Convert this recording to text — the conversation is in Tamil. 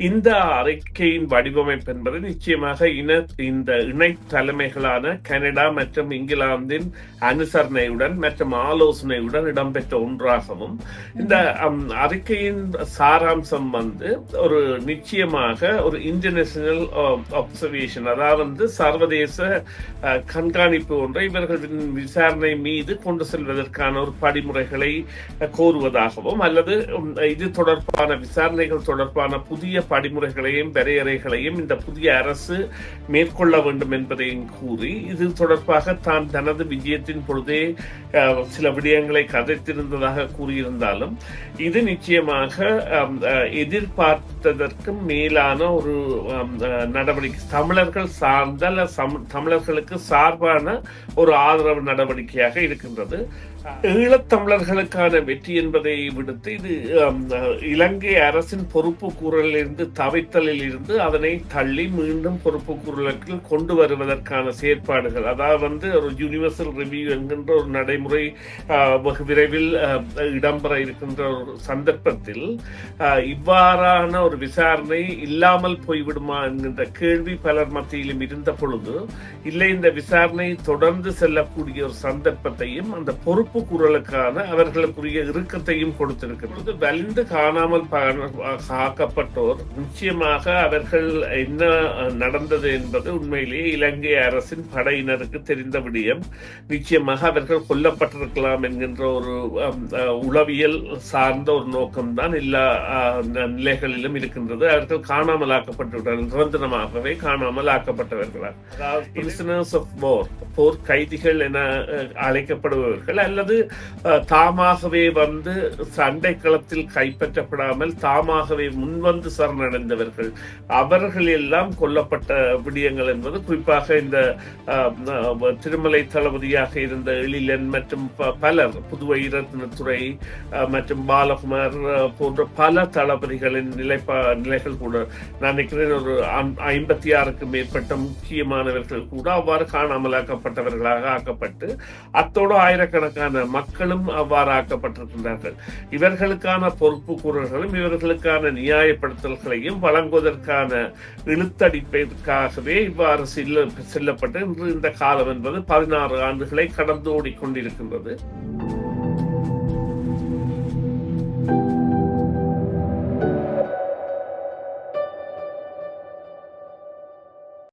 இந்த அறிக்கையின் வடிவமைப்பு என்பது நிச்சயமாக இன இந்த இணை தலைமைகளான கனடா மற்றும் இங்கிலாந்தின் அனுசரணையுடன் மற்றும் ஆலோசனையுடன் இடம்பெற்ற ஒன்றாகவும் இந்த அறிக்கையின் சாராம்சம் வந்து ஒரு நிச்சயமாக ஒரு இன்டர்நேஷனல் அப்சர்வேஷன் அதாவது வந்து சர்வதேச கண்காணிப்பு ஒன்றை இவர்களின் விசாரணை மீது கொண்டு செல்வதற்கான ஒரு படிமுறைகளை கோருவதாகவும் அல்லது இது தொடர்பான விசாரணைகள் தொடர்பான புதிய படிமுறைகளையும் வரையறைகளையும் இந்த புதிய அரசு மேற்கொள்ள வேண்டும் என்பதையும் கூறி இது தொடர்பாக தான் தனது விஜயத்தின் பொழுதே சில விடயங்களை கதைத்திருந்ததாக கூறியிருந்தாலும் இது நிச்சயமாக எதிர்பார்த்ததற்கும் மேலான ஒரு நடவடிக்கை. தமிழர்கள் சார்ந்த அல்ல தமிழர்களுக்கு சார்பான ஒரு ஆதரவு நடவடிக்கையாக இருக்கின்றது. ஈழத்தமிழர்களுக்கான வெற்றி என்பதை விடுத்து இது இலங்கை அரசின் பொறுப்பு கூறலில் இருந்து தவித்தலில் இருந்து அதனை தள்ளி மீண்டும் பொறுப்பு குரலுக்கு கொண்டு வருவதற்கான செயற்பாடுகள். அதாவது வந்து ஒரு யூனிவர்சல் ரிவ்யூ என்கின்ற ஒரு நடைமுறை வெகு விரைவில் இடம்பெற இருக்கின்ற ஒரு சந்தர்ப்பத்தில் இவ்வாறான ஒரு விசாரணை இல்லாமல் போய்விடுமா என்கின்ற கேள்வி பலர் மத்தியிலும் இருந்த பொழுது இல்லை இந்த விசாரணை தொடர்ந்து செல்லக்கூடிய ஒரு சந்தர்ப்பத்தையும் அந்த பொறுப்பு குரலுக்கான அவர்களுக்குரிய இறுக்கத்தையும் கொடுத்திருக்கின்றது. வலிந்து காணாமல் காக்கப்பட்டோர் ஆக்கப்பட்டோர் நிச்சயமாக அவர்கள் என்ன நடந்தது என்பது உண்மையிலேயே இலங்கை அரசின் படையினருக்கு தெரிந்த விடயம். நிச்சயமாக அவர்கள் கொல்லப்பட்டிருக்கலாம் என்கின்ற ஒரு உளவியல் சார்ந்த ஒரு நோக்கம்தான் எல்லா நிலைகளிலும் இருக்கின்றது. அவர்கள் காணாமல் ஆக்கப்பட்டுவிட்டார்கள் நிரந்தரமாகவே காணாமல் of war போர் கைதிகள் என அழைக்கப்படுபவர்கள் அல்லது தாமாகவே வந்து சண்டை களத்தில் கைப்பற்றப்படாமல் தாமாகவே முன்வந்து சரணடைந்தவர்கள் அவர்கள் எல்லாம் கொல்லப்பட்ட விடயங்கள் என்பது குறிப்பாக இந்த திருமலை தளபதியாக இருந்த எழிலன் மற்றும் பலர் புதுவை ரத்னத்துறை மற்றும் பாலகுமார் போன்ற பல தளபதிகளின் நிலைப்பா நிலைகள் கூட. நான் நினைக்கிறேன் ஒரு ஐம்பத்தி ஆறுக்கு மேற்பட்ட முக்கியமானவர்கள் கூட அவ்வாறு காணாமலாக்கப்பட்டவர்களாக ஆக்கப்பட்டு அத்தோடு ஆயிரக்கணக்கான மக்களும் அவ்வாறு ஆக்கப்பட்டிருக்கின்றார்கள். இவர்களுக்கான பொறுப்பு கூறல்களும் இவர்களுக்கான மதங்களையும் வழங்குவதற்கான இழுத்தடிப்பதற்காகவே இவ்வாறு செல்ல செல்லப்பட்ட இன்று இந்த காலம் என்பது பதினாறு ஆண்டுகளை கடந்து ஓடிக்கொண்டிருக்கின்றது